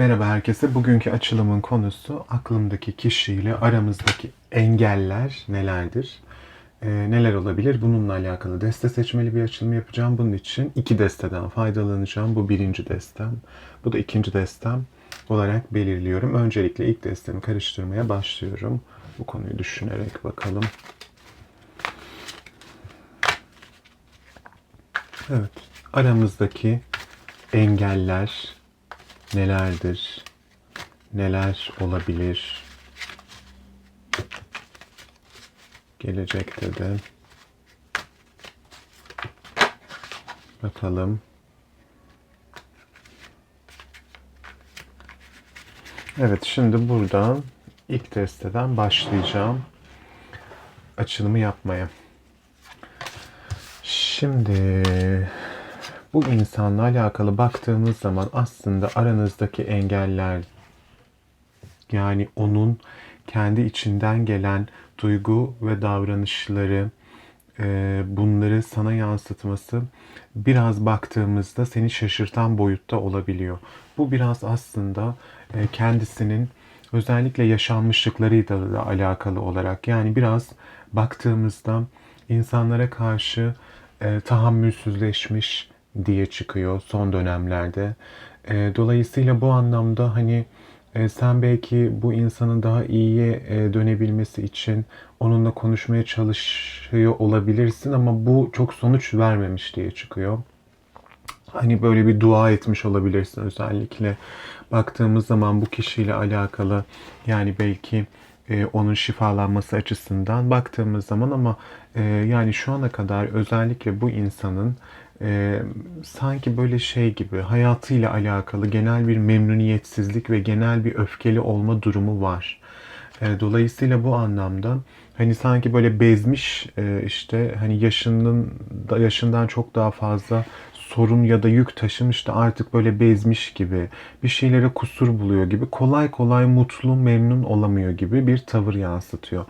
Merhaba herkese. Bugünkü açılımın konusu aklımdaki kişiyle aramızdaki engeller nelerdir? Ee, neler olabilir? Bununla alakalı deste seçmeli bir açılım yapacağım. Bunun için iki desteden faydalanacağım. Bu birinci destem. Bu da ikinci destem olarak belirliyorum. Öncelikle ilk destemi karıştırmaya başlıyorum. Bu konuyu düşünerek bakalım. Evet. Aramızdaki engeller nelerdir? Neler olabilir? Gelecekte de bakalım. Evet, şimdi buradan ilk desteden başlayacağım açılımı yapmaya. Şimdi bu insanla alakalı baktığımız zaman aslında aranızdaki engeller yani onun kendi içinden gelen duygu ve davranışları e, bunları sana yansıtması biraz baktığımızda seni şaşırtan boyutta olabiliyor. Bu biraz aslında e, kendisinin özellikle yaşanmışlıklarıyla da alakalı olarak yani biraz baktığımızda insanlara karşı e, tahammülsüzleşmiş diye çıkıyor son dönemlerde. E, dolayısıyla bu anlamda hani e, sen belki bu insanın daha iyiye e, dönebilmesi için onunla konuşmaya çalışıyor olabilirsin ama bu çok sonuç vermemiş diye çıkıyor. Hani böyle bir dua etmiş olabilirsin özellikle baktığımız zaman bu kişiyle alakalı yani belki e, onun şifalanması açısından baktığımız zaman ama e, yani şu ana kadar özellikle bu insanın e, sanki böyle şey gibi hayatıyla alakalı genel bir memnuniyetsizlik ve genel bir öfkeli olma durumu var. E, dolayısıyla bu anlamda hani sanki böyle bezmiş e, işte hani yaşının yaşından çok daha fazla sorun ya da yük taşımış da artık böyle bezmiş gibi, bir şeylere kusur buluyor gibi, kolay kolay mutlu, memnun olamıyor gibi bir tavır yansıtıyor.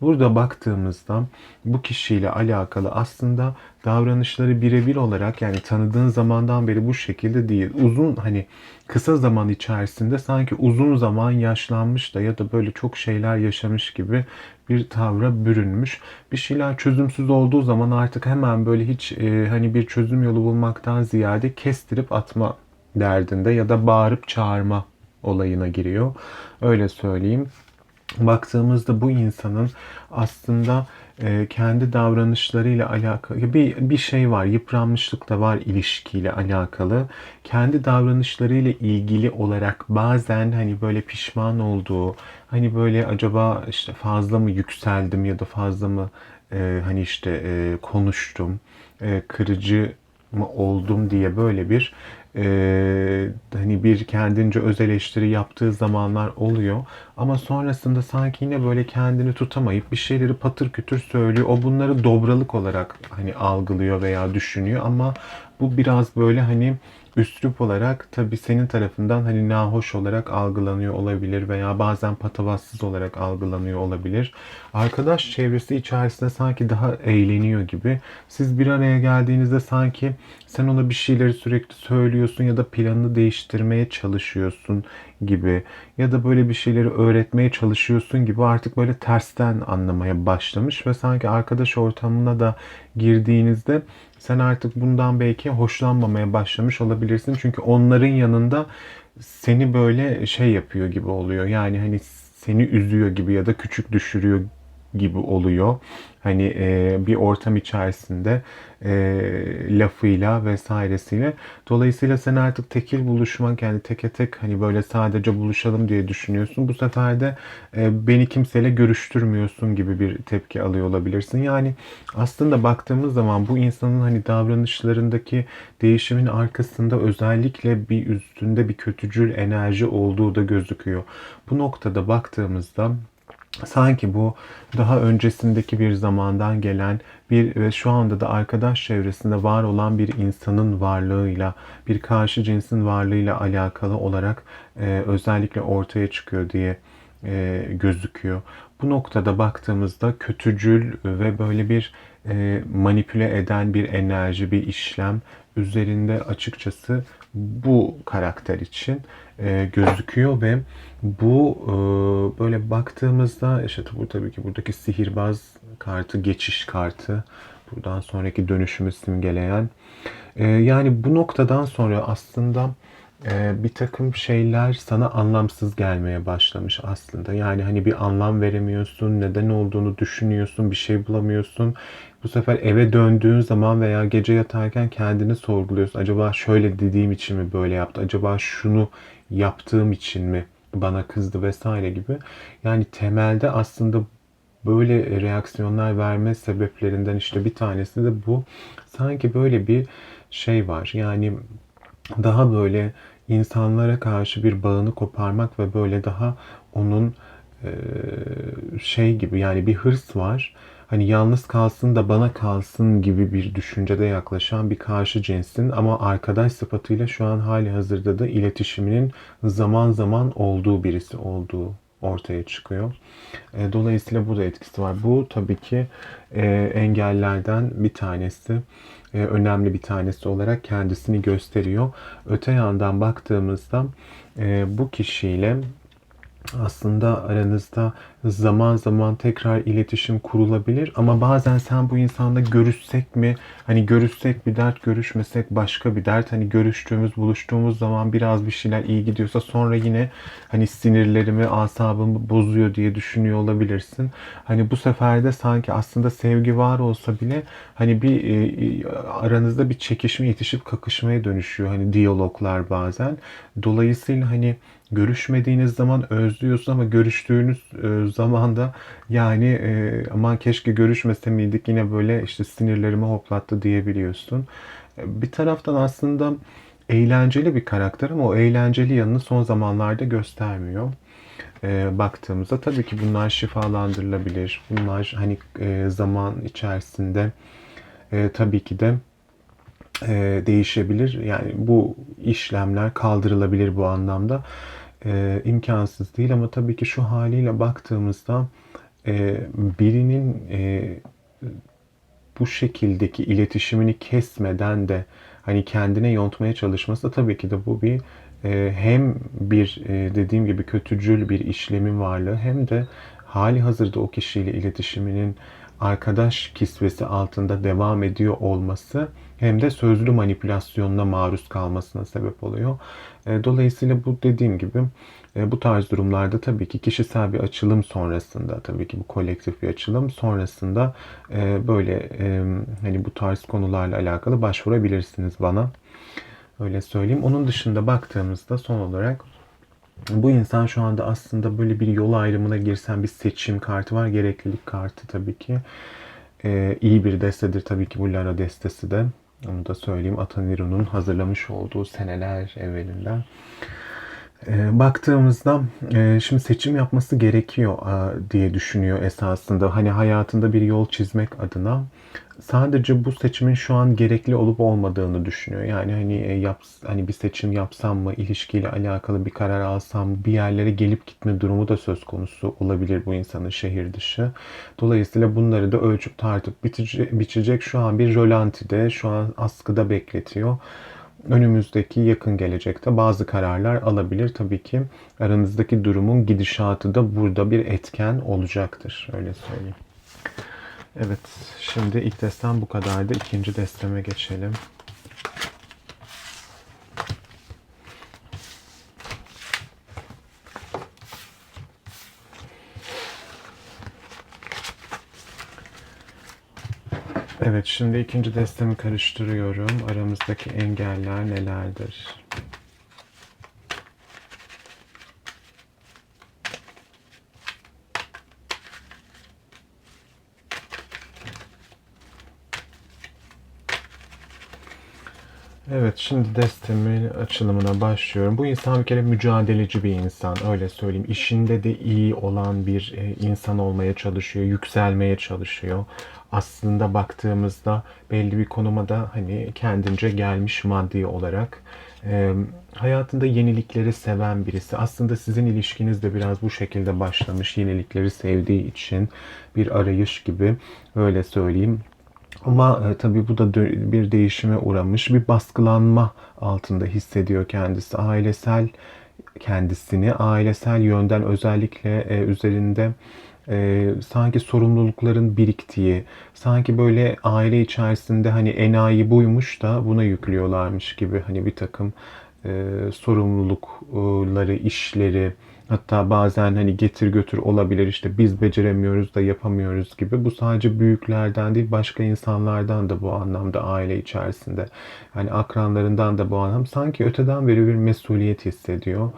Burada baktığımızda bu kişiyle alakalı aslında davranışları birebir olarak yani tanıdığın zamandan beri bu şekilde değil. Uzun hani kısa zaman içerisinde sanki uzun zaman yaşlanmış da ya da böyle çok şeyler yaşamış gibi bir tavra bürünmüş. Bir şeyler çözümsüz olduğu zaman artık hemen böyle hiç e, hani bir çözüm yolu bulmaktan ziyade kestirip atma derdinde ya da bağırıp çağırma olayına giriyor. Öyle söyleyeyim baktığımızda bu insanın aslında e, kendi davranışlarıyla alakalı bir bir şey var, yıpranmışlık da var ilişkiyle alakalı. Kendi davranışlarıyla ilgili olarak bazen hani böyle pişman olduğu, hani böyle acaba işte fazla mı yükseldim ya da fazla mı e, hani işte e, konuştum, e, kırıcı mı oldum diye böyle bir e, hani bir kendince öz eleştiri yaptığı zamanlar oluyor. Ama sonrasında sanki yine böyle kendini tutamayıp bir şeyleri patır kütür söylüyor. O bunları dobralık olarak hani algılıyor veya düşünüyor ama bu biraz böyle hani üslup olarak tabii senin tarafından hani nahoş olarak algılanıyor olabilir veya bazen patavatsız olarak algılanıyor olabilir. Arkadaş çevresi içerisinde sanki daha eğleniyor gibi. Siz bir araya geldiğinizde sanki sen ona bir şeyleri sürekli söylüyorsun ya da planını değiştirmeye çalışıyorsun gibi ya da böyle bir şeyleri öğretmeye çalışıyorsun gibi artık böyle tersten anlamaya başlamış ve sanki arkadaş ortamına da girdiğinizde sen artık bundan belki hoşlanmamaya başlamış olabilirsin. Çünkü onların yanında seni böyle şey yapıyor gibi oluyor. Yani hani seni üzüyor gibi ya da küçük düşürüyor gibi oluyor. Hani e, bir ortam içerisinde e, lafıyla vesairesiyle. Dolayısıyla sen artık tekil buluşmak yani teke tek hani böyle sadece buluşalım diye düşünüyorsun. Bu sefer de e, beni kimseyle görüştürmüyorsun gibi bir tepki alıyor olabilirsin. Yani aslında baktığımız zaman bu insanın hani davranışlarındaki değişimin arkasında özellikle bir üstünde bir kötücül enerji olduğu da gözüküyor. Bu noktada baktığımızda sanki bu daha öncesindeki bir zamandan gelen bir ve şu anda da arkadaş çevresinde var olan bir insanın varlığıyla, bir karşı cinsin varlığıyla alakalı olarak e, özellikle ortaya çıkıyor diye e, gözüküyor. Bu noktada baktığımızda kötücül ve böyle bir e, manipüle eden bir enerji, bir işlem üzerinde açıkçası bu karakter için e, gözüküyor ve bu e, böyle baktığımızda işte bu tabii ki buradaki sihirbaz kartı, geçiş kartı, buradan sonraki dönüşümü simgeleyen. E, yani bu noktadan sonra aslında e, bir takım şeyler sana anlamsız gelmeye başlamış aslında. Yani hani bir anlam veremiyorsun, neden olduğunu düşünüyorsun, bir şey bulamıyorsun. Bu sefer eve döndüğün zaman veya gece yatarken kendini sorguluyorsun. Acaba şöyle dediğim için mi böyle yaptı? Acaba şunu yaptığım için mi bana kızdı vesaire gibi. Yani temelde aslında böyle reaksiyonlar verme sebeplerinden işte bir tanesi de bu. Sanki böyle bir şey var. Yani daha böyle insanlara karşı bir bağını koparmak ve böyle daha onun şey gibi yani bir hırs var. Hani yalnız kalsın da bana kalsın gibi bir düşüncede yaklaşan bir karşı cinsin ama arkadaş sıfatıyla şu an hali hazırda da iletişiminin zaman zaman olduğu birisi olduğu ortaya çıkıyor. E, dolayısıyla bu da etkisi var. Bu tabii ki e, engellerden bir tanesi. E, önemli bir tanesi olarak kendisini gösteriyor. Öte yandan baktığımızda bu kişiyle aslında aranızda zaman zaman tekrar iletişim kurulabilir ama bazen sen bu insanla görüşsek mi hani görüşsek bir dert görüşmesek başka bir dert hani görüştüğümüz buluştuğumuz zaman biraz bir şeyler iyi gidiyorsa sonra yine hani sinirlerimi asabımı bozuyor diye düşünüyor olabilirsin. Hani bu sefer de sanki aslında sevgi var olsa bile hani bir e, e aranızda bir çekişme yetişip kakışmaya dönüşüyor hani diyaloglar bazen. Dolayısıyla hani görüşmediğiniz zaman özlüyorsun ama görüştüğünüz e, zamanda yani e, aman keşke görüşmese miydik yine böyle işte sinirlerimi hoplattı diyebiliyorsun. E, bir taraftan aslında eğlenceli bir karakter ama o eğlenceli yanını son zamanlarda göstermiyor. E, baktığımızda tabii ki bunlar şifalandırılabilir. Bunlar hani e, zaman içerisinde e, tabii ki de e, değişebilir. Yani bu işlemler kaldırılabilir bu anlamda. E, imkansız değil ama tabii ki şu haliyle baktığımızda e, birinin e, bu şekildeki iletişimini kesmeden de hani kendine yontmaya çalışması tabii ki de bu bir e, hem bir e, dediğim gibi kötücül bir işlemin varlığı hem de hali hazırda o kişiyle iletişiminin arkadaş kisvesi altında devam ediyor olması hem de sözlü manipülasyonuna maruz kalmasına sebep oluyor. E, dolayısıyla bu dediğim gibi e, bu tarz durumlarda tabii ki kişisel bir açılım sonrasında tabii ki bu kolektif bir açılım sonrasında e, böyle hani bu tarz konularla alakalı başvurabilirsiniz bana. Öyle söyleyeyim. Onun dışında baktığımızda son olarak bu insan şu anda aslında böyle bir yol ayrımına girsen bir seçim kartı var. Gereklilik kartı tabii ki. Ee, iyi bir destedir tabii ki bu Lara destesi de. Onu da söyleyeyim. Ataniru'nun hazırlamış olduğu seneler evvelinden. Ee, baktığımızda e, şimdi seçim yapması gerekiyor e, diye düşünüyor esasında. Hani hayatında bir yol çizmek adına sadece bu seçimin şu an gerekli olup olmadığını düşünüyor. Yani hani e, yap, hani bir seçim yapsam mı, ilişkiyle alakalı bir karar alsam, bir yerlere gelip gitme durumu da söz konusu olabilir bu insanın şehir dışı. Dolayısıyla bunları da ölçüp tartıp bitecek, biçecek şu an bir rölantide, şu an askıda bekletiyor önümüzdeki yakın gelecekte bazı kararlar alabilir. Tabii ki aranızdaki durumun gidişatı da burada bir etken olacaktır. Öyle söyleyeyim. Evet, şimdi ilk destem bu kadardı. İkinci desteme geçelim. Evet, şimdi ikinci destemi karıştırıyorum. Aramızdaki engeller nelerdir? Evet, şimdi destemin açılımına başlıyorum. Bu insan bir kere mücadeleci bir insan, öyle söyleyeyim. İşinde de iyi olan bir e, insan olmaya çalışıyor, yükselmeye çalışıyor. Aslında baktığımızda belli bir konuma da hani kendince gelmiş maddi olarak. E, hayatında yenilikleri seven birisi. Aslında sizin ilişkiniz de biraz bu şekilde başlamış. Yenilikleri sevdiği için bir arayış gibi, öyle söyleyeyim. Ama e, tabii bu da bir değişime uğramış, bir baskılanma altında hissediyor kendisi. Ailesel kendisini ailesel yönden özellikle e, üzerinde e, sanki sorumlulukların biriktiği, sanki böyle aile içerisinde hani enayi buymuş da buna yüklüyorlarmış gibi hani bir takım e, sorumlulukları, işleri, hatta bazen hani getir götür olabilir işte biz beceremiyoruz da yapamıyoruz gibi. Bu sadece büyüklerden değil başka insanlardan da bu anlamda aile içerisinde. Yani akranlarından da bu anlam sanki öteden beri bir mesuliyet hissediyor.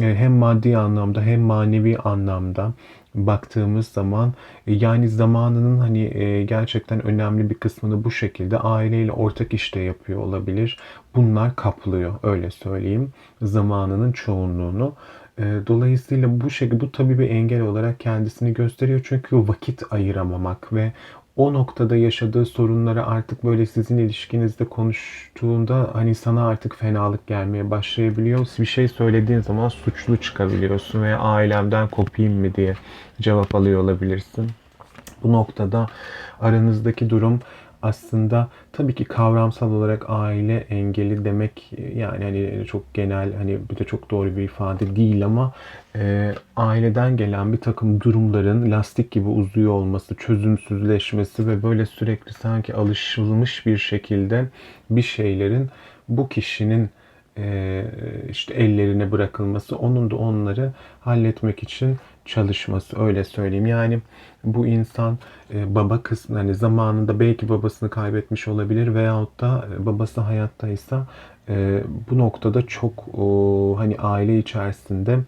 E, hem maddi anlamda hem manevi anlamda baktığımız zaman e, yani zamanının hani e, gerçekten önemli bir kısmını bu şekilde aileyle ortak işte yapıyor olabilir. Bunlar kaplıyor öyle söyleyeyim zamanının çoğunluğunu. E, Dolayısıyla bu şekilde bu tabii bir engel olarak kendisini gösteriyor çünkü vakit ayıramamak ve o noktada yaşadığı sorunları artık böyle sizin ilişkinizde konuştuğunda hani sana artık fenalık gelmeye başlayabiliyor. Bir şey söylediğin zaman suçlu çıkabiliyorsun veya ailemden kopayım mı diye cevap alıyor olabilirsin. Bu noktada aranızdaki durum aslında tabii ki kavramsal olarak aile engeli demek yani hani çok genel hani bir de çok doğru bir ifade değil ama e, aileden gelen bir takım durumların lastik gibi uzuyor olması, çözümsüzleşmesi ve böyle sürekli sanki alışılmış bir şekilde bir şeylerin bu kişinin e, işte ellerine bırakılması, onun da onları halletmek için çalışması öyle söyleyeyim. Yani bu insan e, baba kısmı hani zamanında belki babasını kaybetmiş olabilir veyahut da e, babası hayattaysa e, bu noktada çok hani aile içerisinde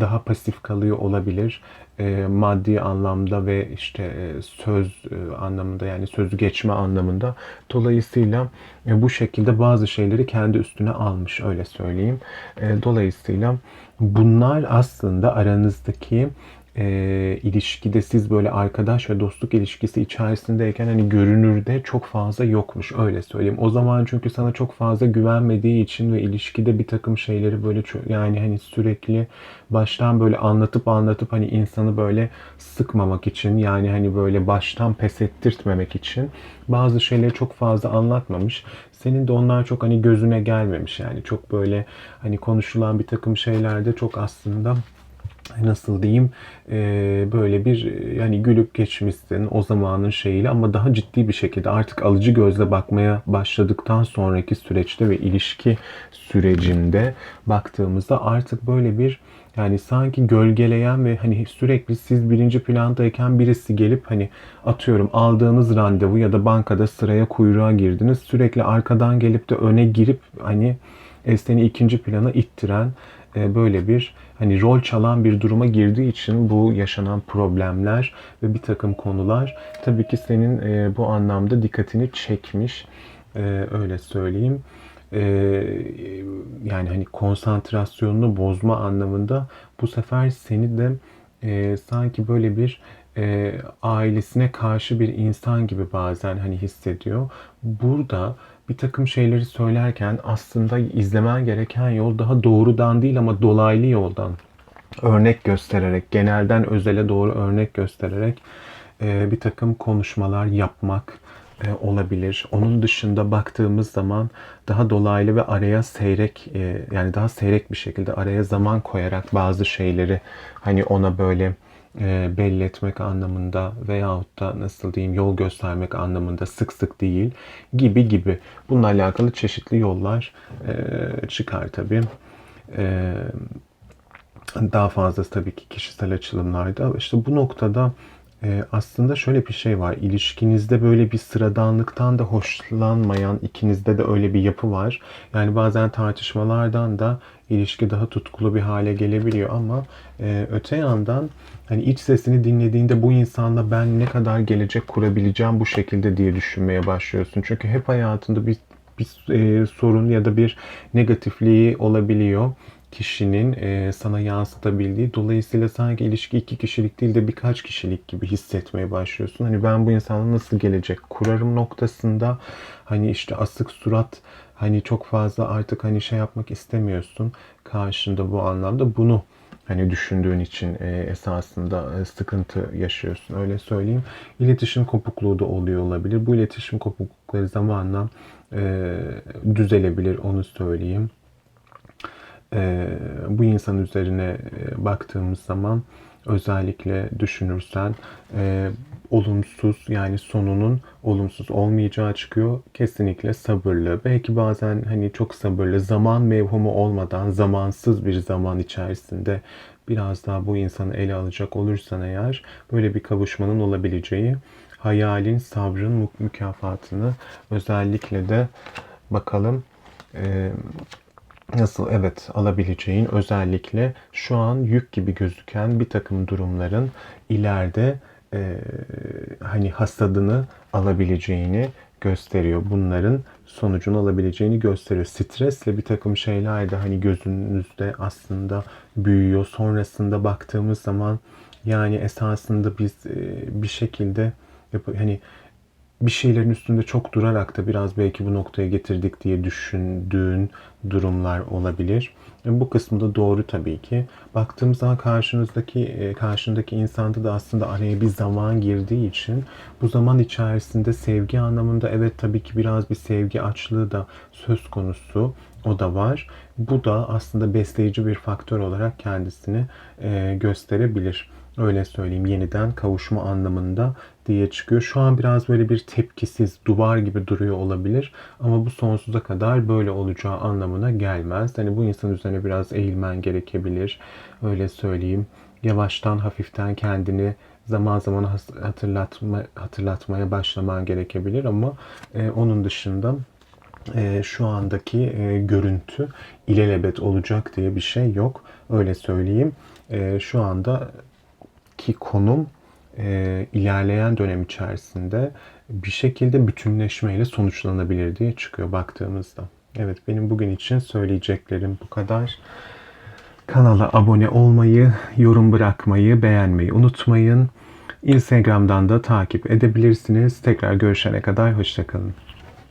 daha pasif kalıyor olabilir. E, maddi anlamda ve işte e, söz e, anlamında yani sözü geçme anlamında. Dolayısıyla e, bu şekilde bazı şeyleri kendi üstüne almış öyle söyleyeyim. E, dolayısıyla bunlar aslında aranızdaki e, ilişkide siz böyle arkadaş ve dostluk ilişkisi içerisindeyken hani görünürde çok fazla yokmuş öyle söyleyeyim. O zaman çünkü sana çok fazla güvenmediği için ve ilişkide bir takım şeyleri böyle yani hani sürekli baştan böyle anlatıp anlatıp hani insanı böyle sıkmamak için yani hani böyle baştan pes ettirtmemek için bazı şeyleri çok fazla anlatmamış. Senin de onlar çok hani gözüne gelmemiş yani çok böyle hani konuşulan bir takım şeylerde çok aslında nasıl diyeyim e, böyle bir yani gülüp geçmişsin o zamanın şeyiyle ama daha ciddi bir şekilde artık alıcı gözle bakmaya başladıktan sonraki süreçte ve ilişki sürecinde baktığımızda artık böyle bir yani sanki gölgeleyen ve hani sürekli siz birinci plandayken birisi gelip hani atıyorum aldığınız randevu ya da bankada sıraya kuyruğa girdiniz. Sürekli arkadan gelip de öne girip hani e, seni ikinci plana ittiren e, böyle bir hani rol çalan bir duruma girdiği için bu yaşanan problemler ve bir takım konular tabii ki senin e, bu anlamda dikkatini çekmiş. E, öyle söyleyeyim. Yani hani konsantrasyonunu bozma anlamında bu sefer seni de sanki böyle bir ailesine karşı bir insan gibi bazen hani hissediyor. Burada bir takım şeyleri söylerken aslında izlemen gereken yol daha doğrudan değil ama dolaylı yoldan örnek göstererek, genelden özele doğru örnek göstererek e, bir takım konuşmalar yapmak e, olabilir. Onun dışında baktığımız zaman daha dolaylı ve araya seyrek e, yani daha seyrek bir şekilde araya zaman koyarak bazı şeyleri hani ona böyle e, belli etmek anlamında veyahut da nasıl diyeyim yol göstermek anlamında sık sık değil gibi gibi. Bununla alakalı çeşitli yollar e, çıkar tabii. E, daha fazlası tabii ki kişisel açılımlarda. İşte bu noktada e, aslında şöyle bir şey var. İlişkinizde böyle bir sıradanlıktan da hoşlanmayan ikinizde de öyle bir yapı var. Yani bazen tartışmalardan da ilişki daha tutkulu bir hale gelebiliyor ama e, öte yandan hani iç sesini dinlediğinde bu insanla ben ne kadar gelecek kurabileceğim bu şekilde diye düşünmeye başlıyorsun. Çünkü hep hayatında bir bir e, sorun ya da bir negatifliği olabiliyor kişinin e, sana yansıtabildiği. Dolayısıyla sanki ilişki iki kişilik değil de birkaç kişilik gibi hissetmeye başlıyorsun. Hani ben bu insanla nasıl gelecek kurarım noktasında hani işte asık surat hani çok fazla artık hani şey yapmak istemiyorsun karşında bu anlamda bunu hani düşündüğün için e, esasında e, sıkıntı yaşıyorsun öyle söyleyeyim. İletişim kopukluğu da oluyor olabilir. Bu iletişim kopuklukları zamanla e, düzelebilir onu söyleyeyim. E, bu insan üzerine e, baktığımız zaman özellikle düşünürsen e, olumsuz yani sonunun olumsuz olmayacağı çıkıyor. Kesinlikle sabırlı. Belki bazen hani çok sabırlı zaman mevhumu olmadan zamansız bir zaman içerisinde biraz daha bu insanı ele alacak olursan eğer böyle bir kavuşmanın olabileceği hayalin, sabrın mü- mükafatını özellikle de bakalım e, nasıl evet alabileceğin özellikle şu an yük gibi gözüken bir takım durumların ileride e, hani hasadını alabileceğini gösteriyor. Bunların sonucunu alabileceğini gösteriyor. Stresle bir takım şeyler de hani gözünüzde aslında büyüyor. Sonrasında baktığımız zaman yani esasında biz e, bir şekilde hani bir şeylerin üstünde çok durarak da biraz belki bu noktaya getirdik diye düşündüğün durumlar olabilir. E, Bu kısmı doğru tabii ki. Baktığımız zaman karşınızdaki e, karşındaki insanda da aslında araya bir zaman girdiği için bu zaman içerisinde sevgi anlamında evet tabii ki biraz bir sevgi açlığı da söz konusu. O da var. Bu da aslında besleyici bir faktör olarak kendisini e, gösterebilir. Öyle söyleyeyim yeniden kavuşma anlamında diye çıkıyor. Şu an biraz böyle bir tepkisiz duvar gibi duruyor olabilir ama bu sonsuza kadar böyle olacağı anlamına gelmez. Hani bu insan üzerine biraz eğilmen gerekebilir. Öyle söyleyeyim. Yavaştan hafiften kendini zaman zaman hatırlatma hatırlatmaya başlaman gerekebilir ama e, onun dışında e, şu andaki e, görüntü ilelebet olacak diye bir şey yok. Öyle söyleyeyim. E, şu anda ki konum e, ilerleyen dönem içerisinde bir şekilde bütünleşmeyle sonuçlanabilir diye çıkıyor baktığımızda. Evet benim bugün için söyleyeceklerim bu kadar. Kanala abone olmayı, yorum bırakmayı, beğenmeyi unutmayın. Instagram'dan da takip edebilirsiniz. Tekrar görüşene kadar hoşçakalın.